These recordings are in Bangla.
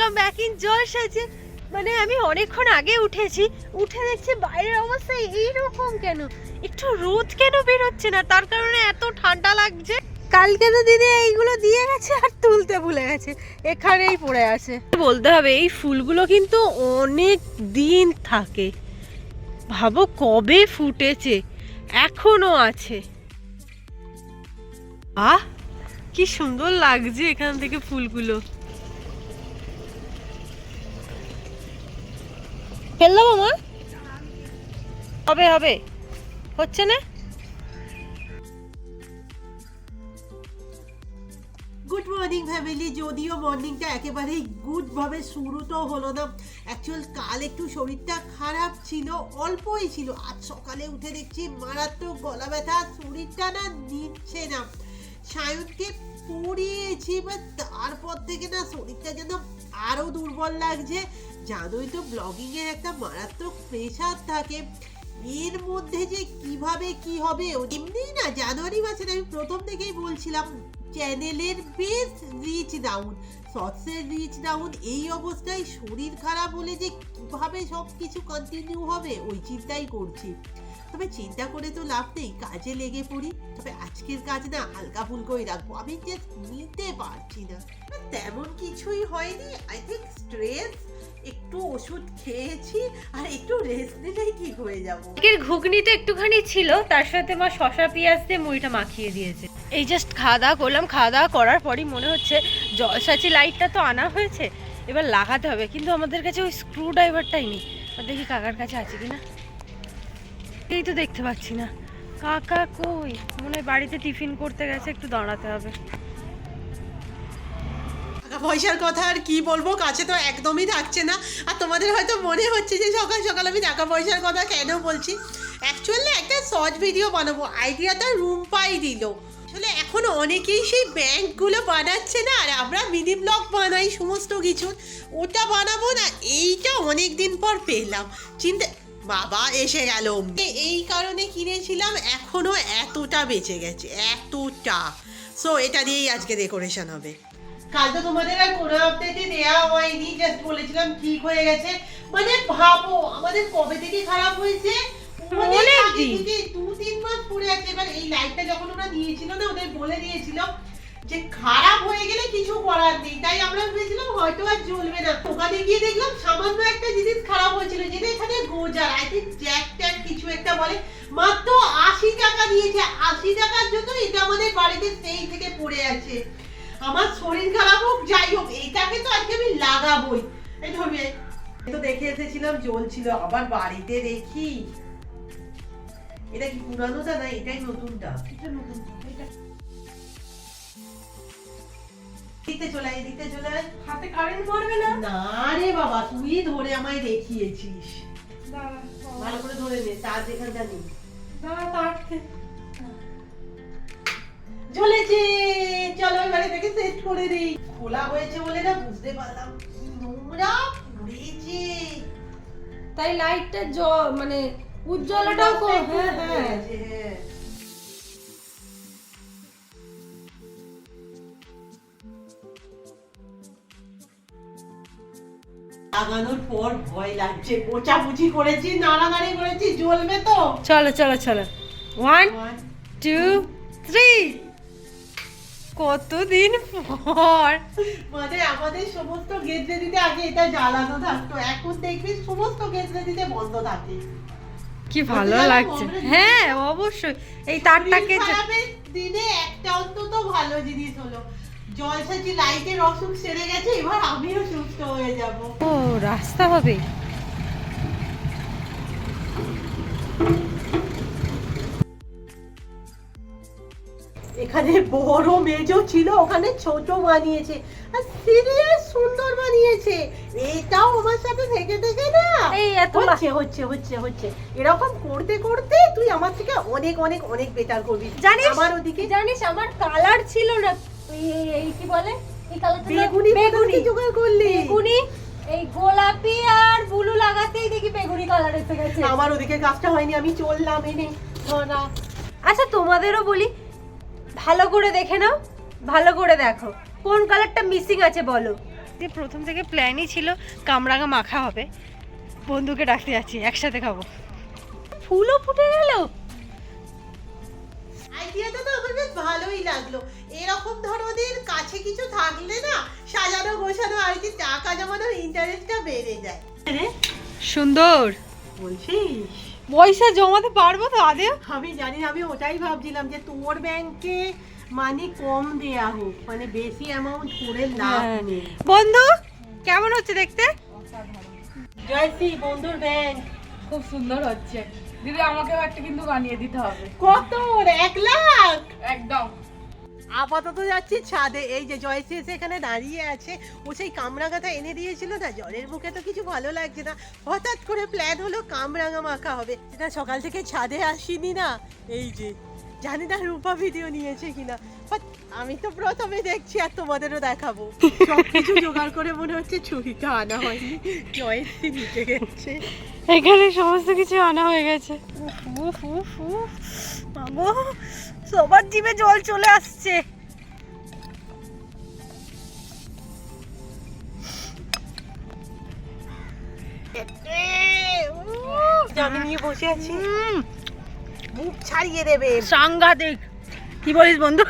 ওয়েলকাম ব্যাক ইন জল সাজে। মানে আমি অনেকক্ষণ আগে উঠেছি উঠে দেখছি বাইরের অবস্থা এইরকম কেন? একটু রোদ কেন বেরোচ্ছে না? তার কারণে এত ঠান্ডা লাগছে। কালকে তো দিদি এইগুলো দিয়ে গেছে আর তুলতে ভুলে গেছে এখানেই পড়ে আছে। বলতে হবে এই ফুলগুলো কিন্তু অনেক দিন থাকে। ভাবো কবে ফুটেছে এখনও আছে। আহ কি সুন্দর লাগছে এখান থেকে ফুলগুলো। ফেললাম আমার হবে হবে। হচ্ছে না? গুড মর্নিং ফ্যামিলি যদিও মর্নিংটা একেবারেই গুড ভাবে শুরু তো হলো না। অ্যাকচুয়াল কাল একটু শরীরটা খারাপ ছিল, অল্পই ছিল। আজ সকালে উঠে দেখছি মারাত্মক গলা ব্যথা, শরীরটা না নিচ্ছে না। সায়নকে পড়িয়েছি বা তারপর থেকে না শরীরটা যেন আরও দুর্বল লাগছে। জানোই তো ব্লগিংয়ের একটা মারাত্মক প্রেশার থাকে। এর মধ্যে যে কীভাবে কি হবে এমনি না, জানুয়ারি মাসে আমি প্রথম থেকেই বলছিলাম চ্যানেলের বেশ রিচ ডাউন শর্টসের রিচ ডাউন এই অবস্থায় শরীর খারাপ হলে যে কীভাবে সব কিছু কন্টিনিউ হবে, ওই চিন্তাই করছি। তবে চিন্তা করে তো লাভ নেই, কাজে লেগে পড়ি। তবে আজকের কাজ না হালকা ফুলকোই রাখব। আমি নিতে পারছি না। তেমন কিছুই হয়নি। আই থিঙ্ক স্ট্রেস একটু ওষুধ খেয়েছি, আর একটু রেস্ট নিলেই ঠিক হয়ে যাব। আজকের ঘুগনি তো একটুখানি ছিল, তার সাথে মা শশা, পেঁয়াজ দিয়ে মুড়িটা মাখিয়ে দিয়েছে। এই জাস্ট খাওয়া দাওয়া করলাম। খাওয়া দাওয়া করার পরই মনে হচ্ছে জলসাচি লাইটটা তো আনা হয়েছে, এবার লাগাতে হবে। কিন্তু আমাদের কাছে ওই স্ক্রু ড্রাইভারটাই নেই দেখি কাকার কাছে আছে কিনা। এই তো দেখতে পাচ্ছি না। কাকা কই? মনে বাড়িতে টিফিন করতে গেছে, একটু দাঁড়াতে হবে। টাকা পয়সার কথা আর কি বলব? কাছে তো একদমই থাকছে না। আর তোমাদের হয়তো মনে হচ্ছে যে সকাল সকাল আমি টাকা পয়সার কথা কেন বলছি? অ্যাকচুয়ালি একটা শর্ট ভিডিও বানাবো। আইডিয়াটা রুম পাই দিল। আসলে এখন অনেকেই সেই ব্যাংকগুলো বানাচ্ছে না, আর আমরা মিনি ব্লগ বানাই সমস্ত কিছু। ওটা বানাবো না, এইটা অনেক দিন পর পেলাম। চিন্তা বাবা এসে গেল এই কারণে কিনেছিলাম এখনও এতটা বেঁচে গেছে এতটা। সো এটা দিয়েই আজকে ডেকোরেশন হবে। কাল তো তোমাদের আর কোনো আপডেটই দেওয়া হয়নি জাস্ট বলেছিলাম ঠিক হয়ে গেছে। মানে ভাবো আমাদের কবে থেকে খারাপ হয়েছে? দু তিন মাস পরে আছে এবার এই লাইটটা যখন ওরা দিয়েছিল না ওদের বলে দিয়েছিল যে খারাপ হয়ে গেলে কিছু করার নেই। তাই আমরা ভেবেছিলাম হয়তো আর জ্বলবে না। ওখানে গিয়ে দেখলাম সামান্য একটা জিনিস খারাপ হয়েছিল, যেটা এখানে গোজার। আই থিঙ্ক জ্যাক ট্যাক কিছু একটা বলে, মাত্র আশি টাকা দিয়েছে। আশি টাকার জন্য এটা আমাদের বাড়িতে সেই থেকে পড়ে আছে। আমার শরীর খারাপ হোক, যাই হোক এইটাকে তো আজকে আমি লাগাবোই। এই ধরবি। তো দেখে এসেছিলাম, জ্বলছিল। আবার বাড়িতে দেখি। এটা কি পুরানোটা না? এটাই নতুনটা। এটা নতুনটা। দিতে চলে দিতে চলে হাতে কারেন্ট মারবে না? না রে বাবা তুই ধরে আমায় দেখিয়েছিস। ভালো করে ধরে নে তার যেখানটা নেই জ্বলেছে চলো এবারে থেকে সেট করে দিই। খোলা হয়েছে বলে না বুঝতে পারলাম। কি নোংরা পুড়েছে। তাই লাইটটা মানে উজ্জ্বলটাও কম হ্যাঁ হ্যাঁ। লাগানোর পর ভয় লাগছে। পোচাপুচি করেছি নাড়ানাড়ি করেছি জ্বলবে তো। চলো চলো চলো। ওয়ান টু থ্রি কতদিন পর? মানে আমাদের সমস্ত গেজরে দিতে আগে এটা জ্বালানো থাকতো। এখন দেখবি সমস্ত গেজরে দিতে বন্ধ থাকে। কি ভালো লাগছে। হ্যাঁ অবশ্যই। এই তারটাকে দিনে একটা অন্তত ভালো জিনিস হলো। জলসাচি লাইটের অসুখ সেরে গেছে এবার আমিও সুস্থ হয়ে যাব। ও রাস্তা হবে। এখানে বড় মেজো ছিল ওখানে ছোট বানিয়েছে। আর সিরিয়াস সুন্দর বানিয়েছে। এটাও আমার সাথে থেকে থেকে না। এই এত মা- হচ্ছে হচ্ছে হচ্ছে হচ্ছে। এরকম করতে করতে তুই আমার থেকে অনেক অনেক অনেক বেটার করবি। জানিস আমার ওদিকে জানিস আমার কালার ছিল না এই এই- এই কি বলে? এই কালারটা বেগুনি বেগুনি। জোগাড় করলি? বেগুনি এই গোলাপি আর ব্লু লাগাতেই দেখি বেগুনি কালার এসে গেছে। আমার ওদিকে কাজটা হয়নি আমি চললাম এনে। ধরা আচ্ছা তোমাদেরও বলি ভালো করে দেখে নাও ভালো করে দেখো কোন কালারটা মিসিং আছে বলো। প্রথম থেকে প্ল্যানই ছিল কামরাঙা মাখা হবে। বন্ধুকে ডাকতে যাচ্ছি একসাথে খাব। ফুলও ফুটে গেল? আইডিয়াটা তো আমার বেশ ভালোই লাগল। এরকম ধরনের কাছে কিছু থাকলে না সাজানো গোছানো আর কি টাকা জমানোর ইন্টারেস্টটা বেড়ে যায়। সুন্দর। বলছিস? পয়সা জমাতে পারব তো আদেও? আমি জানি না, আমি ওটাই ভাবছিলাম যে তোর ব্যাংকে মানে কম দেয়া হোক মানে বেশি অ্যামাউন্ট করে লাভ হ্যাঁ। নেই। বন্ধু কেমন হচ্ছে দেখতে? জয়শ্রী বন্ধুর ব্যাংক। খুব সুন্দর হচ্ছে। দিদি আমাকে একটা কিন্তু বানিয়ে দিতে হবে। কত এক লাখ? একদম। আপাতত যাচ্ছি ছাদে। এই যে জয়সি এসে এখানে দাঁড়িয়ে আছে। ও সেই কামরাঙাটা এনে দিয়েছিল। না জলের মুখে তো কিছু ভালো লাগছে না। হঠাৎ করে প্ল্যান হলো কামরাঙা মাখা হবে। সেটা সকাল থেকে ছাদে আসিনি না। এই যে জানি না রূপা ভিডিও নিয়েছে কিনা। আমি তো প্রথমে দেখছি আর তোমাদেরও দেখাবো। সব কিছু জোগাড় করে মনে হচ্ছে ছুরিটা আনা হয়নি। জয়শ্রী নিচে গেছে। এখানে সমস্ত কিছু আনা হয়ে গেছে। উফ, উফ, উফ, উফ। মাগো, সবার জিভে জল চলে আসছে। আমি নিয়ে বসে আছি। মুখ ছাড়িয়ে দেবে। সাংঘাতিক। কি বলিস বন্ধু?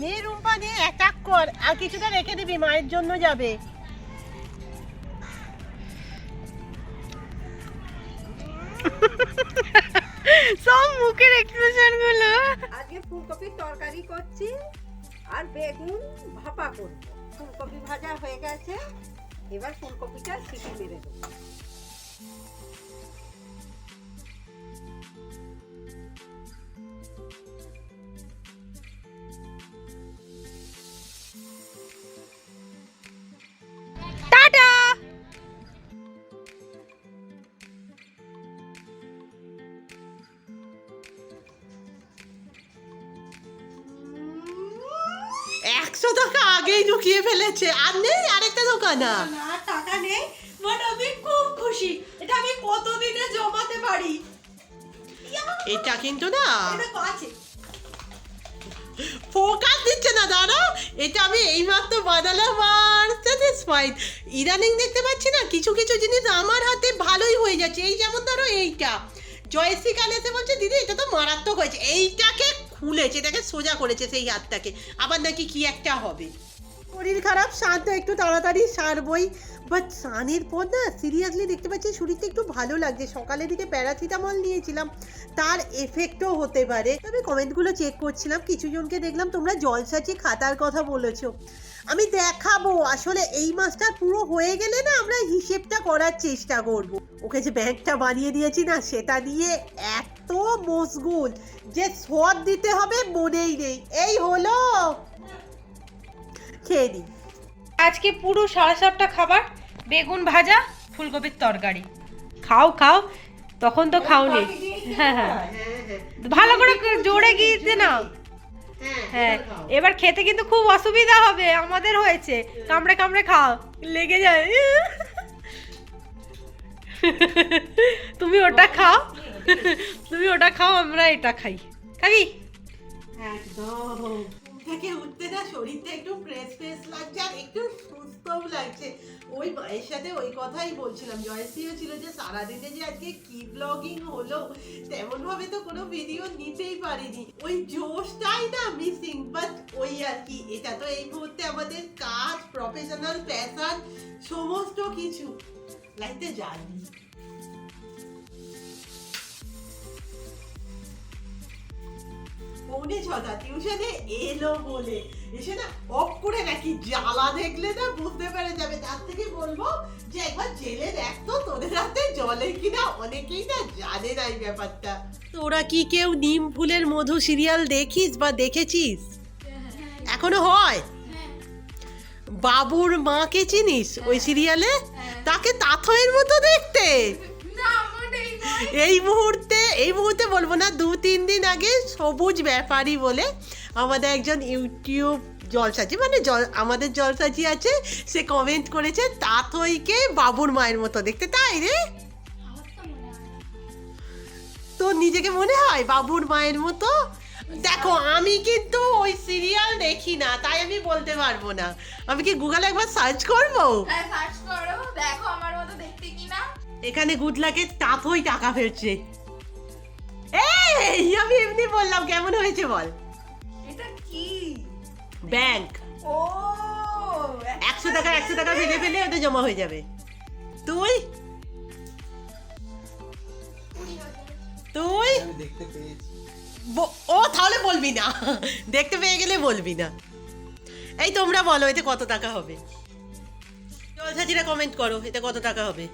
নে রুম্পা নে অ্যাটাক কর আর কিছুটা রেখে দিবি মায়ের জন্য যাবে। সব মুখের এক্সপ্রেশনগুলো। আজকে ফুলকপির তরকারি করছি আর বেগুন ভাপা করব। ফুলকপি ভাজা হয়ে গেছে এবার ফুলকপিটা সিটি মেরে দেবো। আগেই ঢুকিয়ে ফেলেছে। আর নেই আরেকটা দোকান। না টাকা নেই। বাট আমি খুব খুশি। এটা আমি কতদিনে জমাতে পারি? এটা কিন্তু না। ফোকাস দিচ্ছে না দাঁড়া এটা আমি এইমাত্র বানালাম আর স্যাটিসফাইড ইদানিং দেখতে পাচ্ছি না কিছু কিছু জিনিস আমার হাতে ভালোই হয়ে যাচ্ছে। এই যেমন ধরো এইটা। জয়শ্রী কাল এসে বলছে দিদি এটা তো মারাত্মক হয়েছে। এইটাকে খুলেছে এটাকে সোজা করেছে সেই হাতটাকে। আবার নাকি কি একটা হবে। শরীর খারাপ শান্ত একটু তাড়াতাড়ি সারবই। বাট স্নানের পর না সিরিয়াসলি দেখতে পাচ্ছি শরীরটা একটু ভালো লাগছে। সকালের দিকে প্যারাসিটামল নিয়েছিলাম, তার এফেক্টও হতে পারে। তবে কমেন্টগুলো চেক করছিলাম, কিছু জনকে দেখলাম তোমরা জলসাচি খাতার কথা বলেছ। আমি দেখাবো, আসলে এই মাসটা পুরো হয়ে গেলে না আমরা হিসেবটা করার চেষ্টা করব। ওকে যে ব্যাংকটা বানিয়ে দিয়েছি না, সেটা দিয়ে এত মশগুল, যে সদ দিতে হবে মনেই নেই। এই হলো। খেয়ে দিই। আজকে পুরো সাড়ে সাতটা খাবার বেগুন ভাজা ফুলকপির তরকারি। খাও খাও তখন তো খাওনি। হ্যাঁ হ্যাঁ। ভালো করে জোরে গিয়েছে না হ্যাঁ এবার খেতে কিন্তু খুব অসুবিধা হবে আমাদের হয়েছে। কামড়ে কামড়ে খাও লেগে যায়। তুমি ওটা খাও। তুমি ওটা খাও আমরা এটা খাই। খাবি? একদম। থেকে উঠতে না, শরীরটা একটু ফ্রেশ ফ্রেশ লাগছে আর একটু সুস্থও লাগছে। ওই মায়ের সাথে ওই কথাই বলছিলাম জয়শ্রীও ছিল যে সারাদিনে যে আজকে কি ব্লগিং হলো, তেমনভাবে তো কোনো ভিডিও নিতেই পারিনি। ওই জোশটাই না মিসিং বাট ওই আর কি, এটা তো এই মুহূর্তে আমাদের কাজ প্রফেশনাল প্যাশন সমস্ত কিছু। লাইতে জানি পৌনে ছটা টিউশনে এলো বলে। এসে না অফ করে নাকি জ্বালা দেখলে না বুঝতে পেরে যাবে। তার থেকে বলব যে একবার জেলে দেখ তো তোদের হাতে জলে কিনা অনেকেই না জানে না এই ব্যাপারটা। তোরা কি কেউ নিম ফুলের মধু সিরিয়াল দেখিস বা দেখেছিস? এখনও হয়? বাবুর মাকে চিনিস ওই সিরিয়ালে? তাকে তাথয়ের মতো দেখতে। এই মুহূর্তে এই মুহূর্তে বলব না দু তিন দিন আগে সবুজ ব্যাপারী বলে আমাদের একজন ইউটিউব জলসাজি মানে জল আমাদের জলসাজি আছে সে কমেন্ট করেছে তাতইকে বাবুর মায়ের মতো দেখতে। তাই রে? তো নিজেকে মনে হয় বাবুর মায়ের মতো? দেখো আমি কিন্তু ওই সিরিয়াল দেখি না তাই আমি বলতে পারব না। আমি কি গুগলে একবার সার্চ করব? হ্যাঁ সার্চ করো দেখো আমার মতো দেখতে কিনা। এখানে গুড লাকের তাথই টাকা ফেরছে। এই আমি এমনি বললাম কেমন হয়েছে বল? এটা কি? ব্যাংক। ও একশো টাকা একশো টাকা ফেলে ফেলে ওটা জমা হয়ে যাবে। তুই? তুই? আমি দেখতে ও তাহলে বলবি না। দেখতে পেয়ে গেলে বলবি না। এই তোমরা বলো এতে কত টাকা হবে? জলসাচিরা কমেন্ট করো এতে কত টাকা হবে?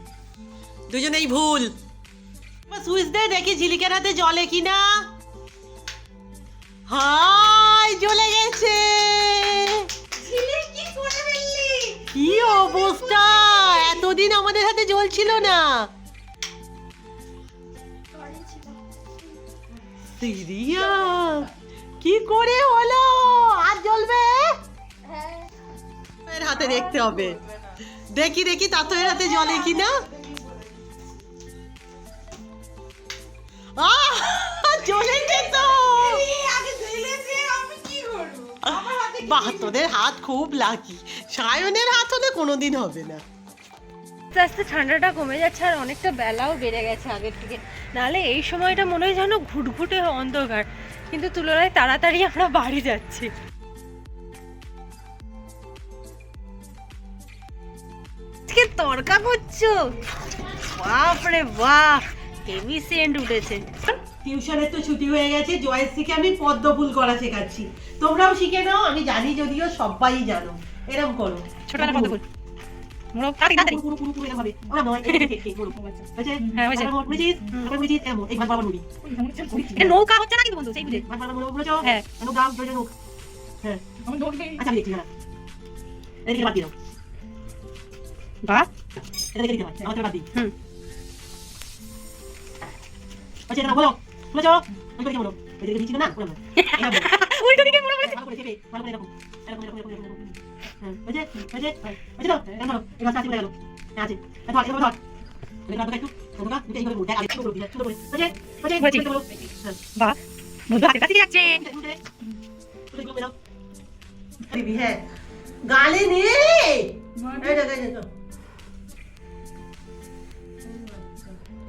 দুজনেই ভুল। সুইচ দে দেখি ঝিলিকের হাতে জলে কিনা হাই জ্বলে গেছে কি অবস্থা? এতদিন আমাদের হাতে জ্বলছিল না। সিরিয়া কি করে হলো? আর জ্বলবে? এর হাতে দেখতে হবে। দেখি দেখি তাতয়ের হাতে জলে কিনা আহ জ্বলেছে তো আগে ঝেলেছে আমি কি করব আমার হাতে বাহ তোদের হাত খুব লাকি সায়নের হাত হলে কোনোদিন হবে না। আস্তে আস্তে ঠান্ডাটা কমে যাচ্ছে আর অনেকটা বেলাও বেড়ে গেছে আগের থেকে। নাহলে এই সময়টা মনে হয় যেন ঘুটঘুটে অন্ধকার, কিন্তু তুলনায় তাড়াতাড়ি আমরা বাড়ি যাচ্ছি। আজকে তরকা করছ? বাপরে বাহ হেভি সেন্ট উঠেছে। টিউশনের তো ছুটি হয়ে গেছে জয়শ্রীকে আমি পদ্ম ফুল করা শেখাচ্ছি। তোমরাও শিখে নাও আমি জানি যদিও সবাই জানো। এরকম করো। ছোটবেলা কত ফুল? হ্যাঁ, নৌকা হচ্ছে না কিন্তু বন্ধু সেই বুঝে? হ্যাঁ। হ্যাঁ, আচ্ছা, আমি দেখছি, দাঁড়া। এদিকে বাদ দিয়ে দাও। বাহ। এটা দেখে দিতে হয়, আমার বাদ দিই। হুম। আচ্ছা, এটা বলো। বুঝেছ? ওই করে কি বলো? ওই দিকে দিচ্ছিল না? বলো না। এটা বলো। উল্টো দিকে মোড়ক ভালো করে চেপে, ভালো করে এরকম। এরকম, এরকম, এরকম। হ্যাঁ, হয়েছে? হয়েছে? হয়েছে তো? এরকম ধরো। এই গাছটা আছে, বলে গেল। হ্যাঁ, আছে। ধর, ধর। ধর, একটু। এইভাবে। আগে করে করে। করে। বাহ বন্ধু কাছে যাচ্ছে গালে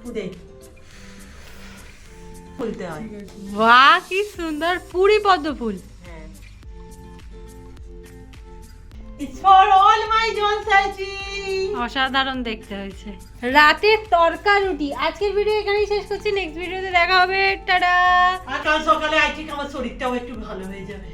ফুদে ফুলতে হয়। বাহ কি সুন্দর পুরি পদ্ম ফুল। হ্যাঁ. অসাধারণ দেখতে হয়েছে। রাতের তরকা রুটি। আজকের ভিডিও এখানেই শেষ করছি। নেক্সট ভিডিওতে দেখা হবে। টাটা। আর কাল সকালে আইটি আমার শরীরটাও একটু ভালো হয়ে যাবে।